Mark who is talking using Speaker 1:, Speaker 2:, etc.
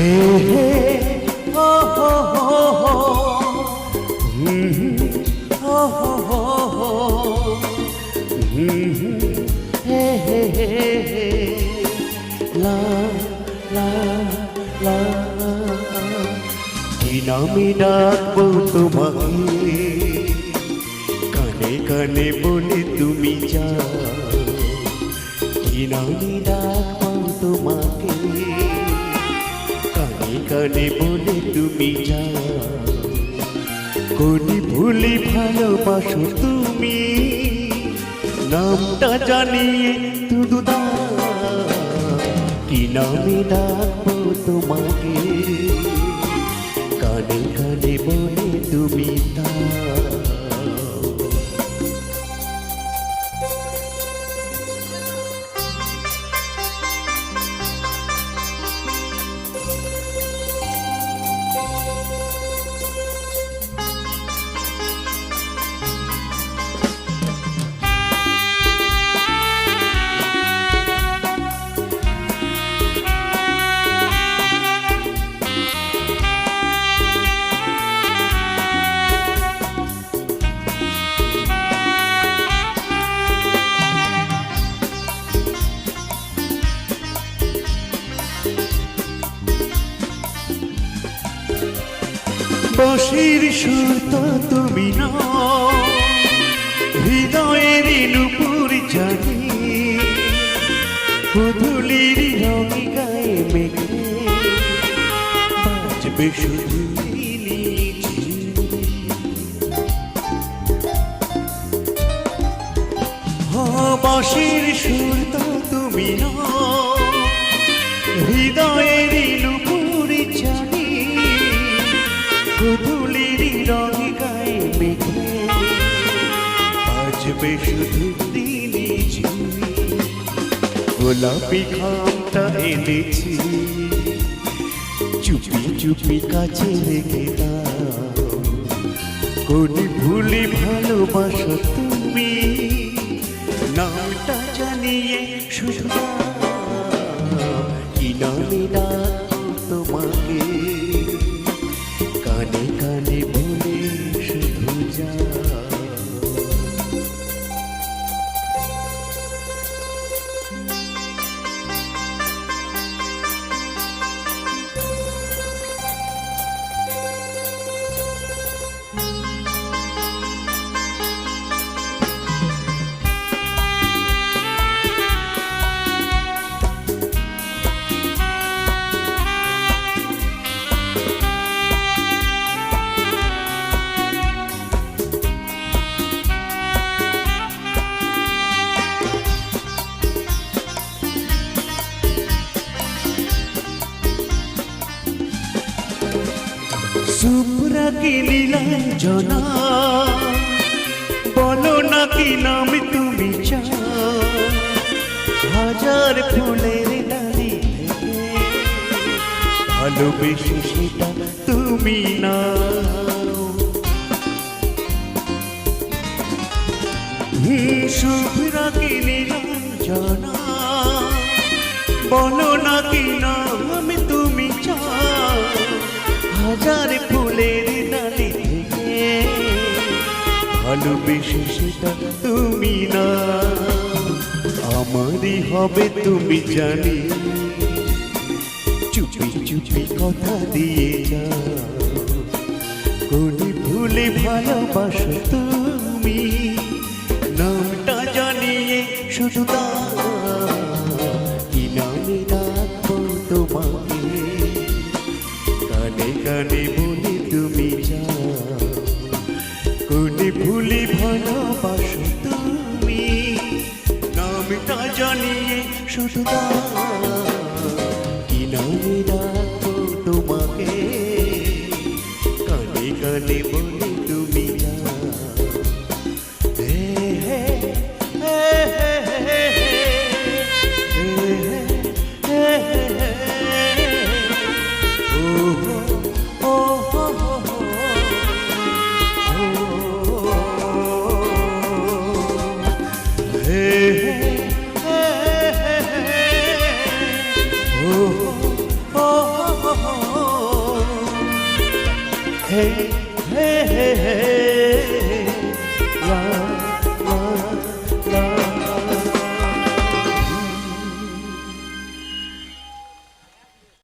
Speaker 1: হে হে ও হো হো হে লা লা লা কি নামে তোমাকে কানে কানে বলে তুমি যা কি নামে ডাকবো তোমাকে কানে বলে তুমি যাও। কোনি ভুলি ভালোবাসো তুমি? নামটা শুধু দাও। কি নামে ডাকবো তোমাকে? কানে কানে বলে তুমি দাও। বসির সুর তো তুমি হৃদয়ের নুপুর জানি পুতুলির রঙে গায়ে মেঘে বাজবে শুধু বাঁশির সুর তো বাজবে শুধু দিনে গোলাপি খামটা এনেছি চুপি চুপি কাছে রেখে কোন ভুলি ভালোবাসো তুমি নামটা জানিয়ে শুধু কি নামে সুপ্রা কি নীলাঞ্জনা বলো না কি নাম তুমি হাজার ফুলের ডালি ভালোবেসে সেটা তুমি না শুভ্রা কি নীলাঞ্জনা বলো না কি নাম ভালোবেসে সেটা তুমি না। আমারই হবে তুমি জানি। চুপি চুপি কথা দিয়ে যা কোন ভুলে ভালোবাসো তুমি। নামটা জানিয়ে শুধু দাও। শুধু কি নামে ডাকবো তোমাকে কানে কানে বলে তুমি Hey